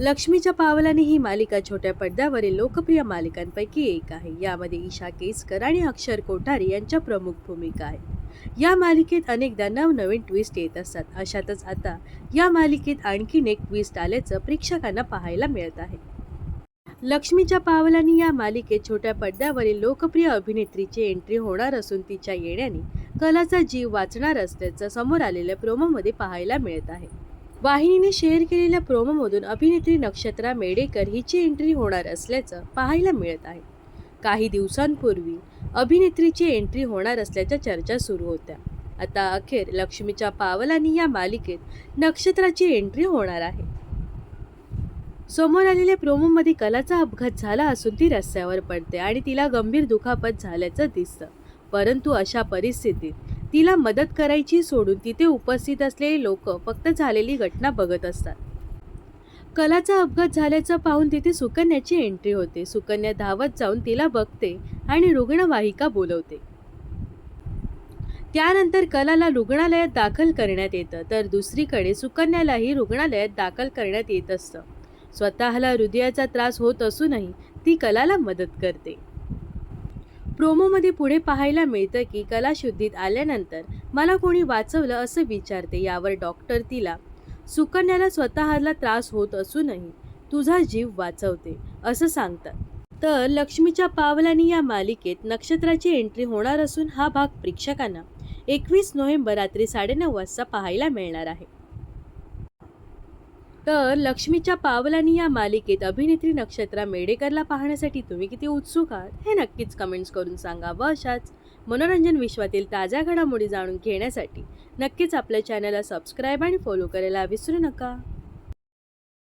लक्ष्मीच्या पावलाने ही मालिका छोट्या पडद्यावरील लोकप्रिय मालिकांपैकी एक आहे. यामध्ये ईशा केसकर आणि अक्षर कोठारी यांच्या प्रमुख भूमिका आहेत. या मालिकेत अनेकदा नवनवीन ट्विस्ट येत असतात. अशातच आता या मालिकेत आणखीन एक ट्विस्ट आल्याचं प्रेक्षकांना पाहायला मिळत आहे. लक्ष्मीच्या पावलानी या मालिकेत छोट्या पडद्यावरील लोकप्रिय अभिनेत्रीची एंट्री होणार असून तिच्या येण्याने कलाचा जीव वाचणार असल्याचं समोर आलेल्या प्रोमोमध्ये पाहायला मिळत आहे. वाहिनीने शेअर केलेल्या प्रोमोमधून अभिनेत्री नक्षत्रा मेडेकर हिची एंट्री होणार असल्याचं पाहायला मिळत आहे. काही दिवसांपूर्वी अभिनेत्रीची एंट्री होणार असल्याच्या चर्चा सुरू होत्या. आता अखेर लक्ष्मीच्या पावलांनी या मालिकेत नक्षत्राची एंट्री होणार आहे. समोर आलेल्या प्रोमोमध्ये कलाचा अपघात झाला असून ती रस्त्यावर पडते आणि तिला गंभीर दुखापत झाल्याचं दिसतं. परंतु अशा परिस्थितीत तिला मदत करायची सोडून तिथे उपस्थित असलेले लोक फक्त झालेली घटना बघत असतात. कलाचा अपघात झाल्याचं पाहून तिथे सुकन्याची एंट्री होते. सुकन्या धावत जाऊन तिला बघते आणि रुग्णवाहिका बोलवते. त्यानंतर कलाला रुग्णालयात दाखल करण्यात येतं. तर दुसरीकडे सुकन्यालाही रुग्णालयात दाखल करण्यात येत असतं. स्वतःला हृदयाचा त्रास होत असूनही ती कलाला मदत करते. प्रोमोमध्ये पुढे पाहायला मिळतं की कलाशुद्धीत आल्यानंतर मला कोणी वाचवलं असं विचारते यावर डॉक्टर तिला सुकन्याला स्वतःला त्रास होत असूनही तुझा जीव वाचवते असं सांगतात. तर लक्ष्मीच्या पावलांनी या मालिकेत नक्षत्राची एंट्री होणार असून हा भाग प्रेक्षकांना एकवीस नोव्हेंबर रात्री साडेनऊ वाजता पाहायला मिळणार आहे. तर लक्ष्मीच्या पावलांनी या मालिकेत अभिनेत्री नक्षत्रा मेडेकरला पाहण्यासाठी तुम्ही किती उत्सुक आहात? हे नक्कीच कमेंट्स करून सांगा व अशाच मनोरंजन विश्वातील ताज्या घडामोडी जाणून घेण्यासाठी. नक्कीच आपल्या चॅनलला सबस्क्राईब आणि फॉलो करायला विसरू नका.